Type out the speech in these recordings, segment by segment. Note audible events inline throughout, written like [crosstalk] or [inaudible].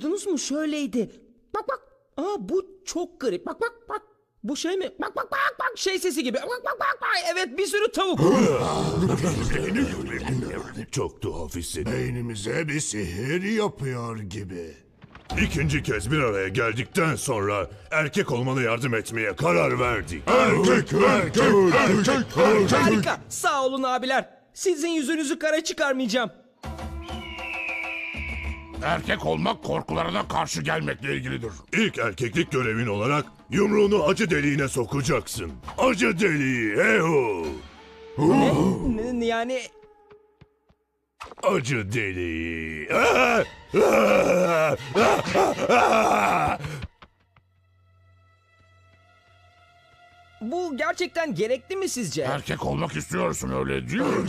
duydunuz mu? Şöyleydi. Bak bak. Aa bu çok garip. Bak bak bak. Bu şey mi? Bak bak bak bak. Şey sesi gibi. Bak bak bak bak. Evet bir sürü tavuk. [laughs] Çok tuhaf hissediyorum. Beynimize bir sihir yapıyor gibi. İkinci kez bir araya geldikten sonra erkek olmana yardım etmeye karar verdik. Erkek, erkek, erkek, erkek. Harika. Sağ olun abiler. Sizin yüzünüzü kara çıkarmayacağım. Erkek olmak korkularına karşı gelmekle ilgilidir. İlk erkeklik görevin olarak yumruğunu acı deliğine sokacaksın. Acı deliği eho. N- Yani Acı deliği. Ah! Ah! Ah! Ah! bu gerçekten gerekli mi sizce? Erkek olmak istiyorsun öyle değil mi?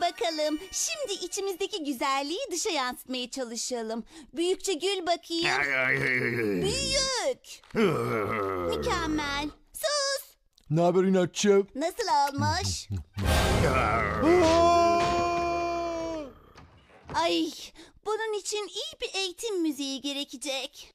Hadi bakalım. Şimdi içimizdeki güzelliği dışa yansıtmaya çalışalım. Büyükçe gül bakayım. [laughs] Büyük. Mükemmel. Sus. Ne haber inatçı? Nasıl olmuş? [laughs] Ay, bunun için iyi bir eğitim müziği gerekecek.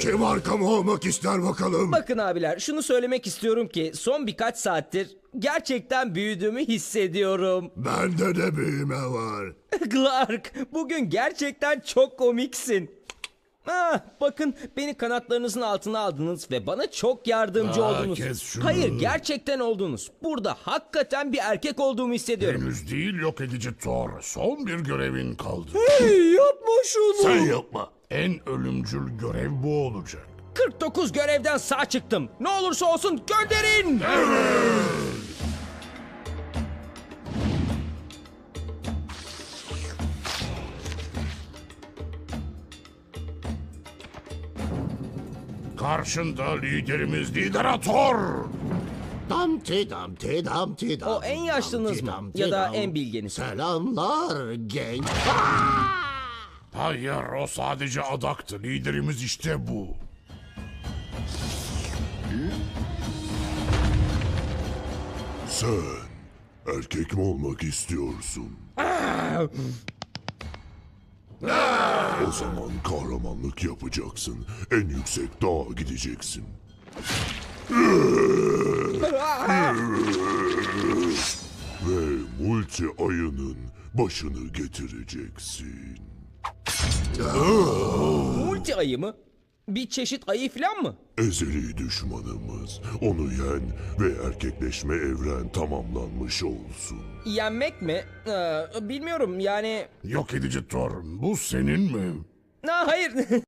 Kim arkam olmak ister bakalım? Bakın abiler şunu söylemek istiyorum ki son birkaç saattir gerçekten büyüdüğümü hissediyorum. Bende de büyüme var. [laughs] Clark bugün gerçekten çok komiksin. Ah, bakın beni kanatlarınızın altına aldınız ve bana çok yardımcı Aa, oldunuz. kes şunu. Hayır gerçekten oldunuz. Burada hakikaten bir erkek olduğumu hissediyorum. Henüz değil yok edici Thor. Son bir görevin kaldı. Hey, yapma şunu. Sen yapma. En ölümcül görev bu olacak. 49 görevden sağ çıktım. Ne olursa olsun gönderin. Karşında liderimiz Lidera Thor. Damti damti damti dam. O en yaşlınız mı? Ya da en bilgeniz? Selamlar genç. Hayır o sadece adaktı. Liderimiz işte bu. Sen erkek mi olmak istiyorsun? o zaman kahramanlık yapacaksın. En yüksek dağa gideceksin. Ve multi ayının başını getireceksin. Multi ayı mı? Bir çeşit ayı falan mı? Ezeli düşmanımız. Onu yen ve erkekleşme evren tamamlanmış olsun. Yenmek mi? Ee, bilmiyorum yani... Yok edici Thor. Bu senin mi? Ha, hayır. [laughs]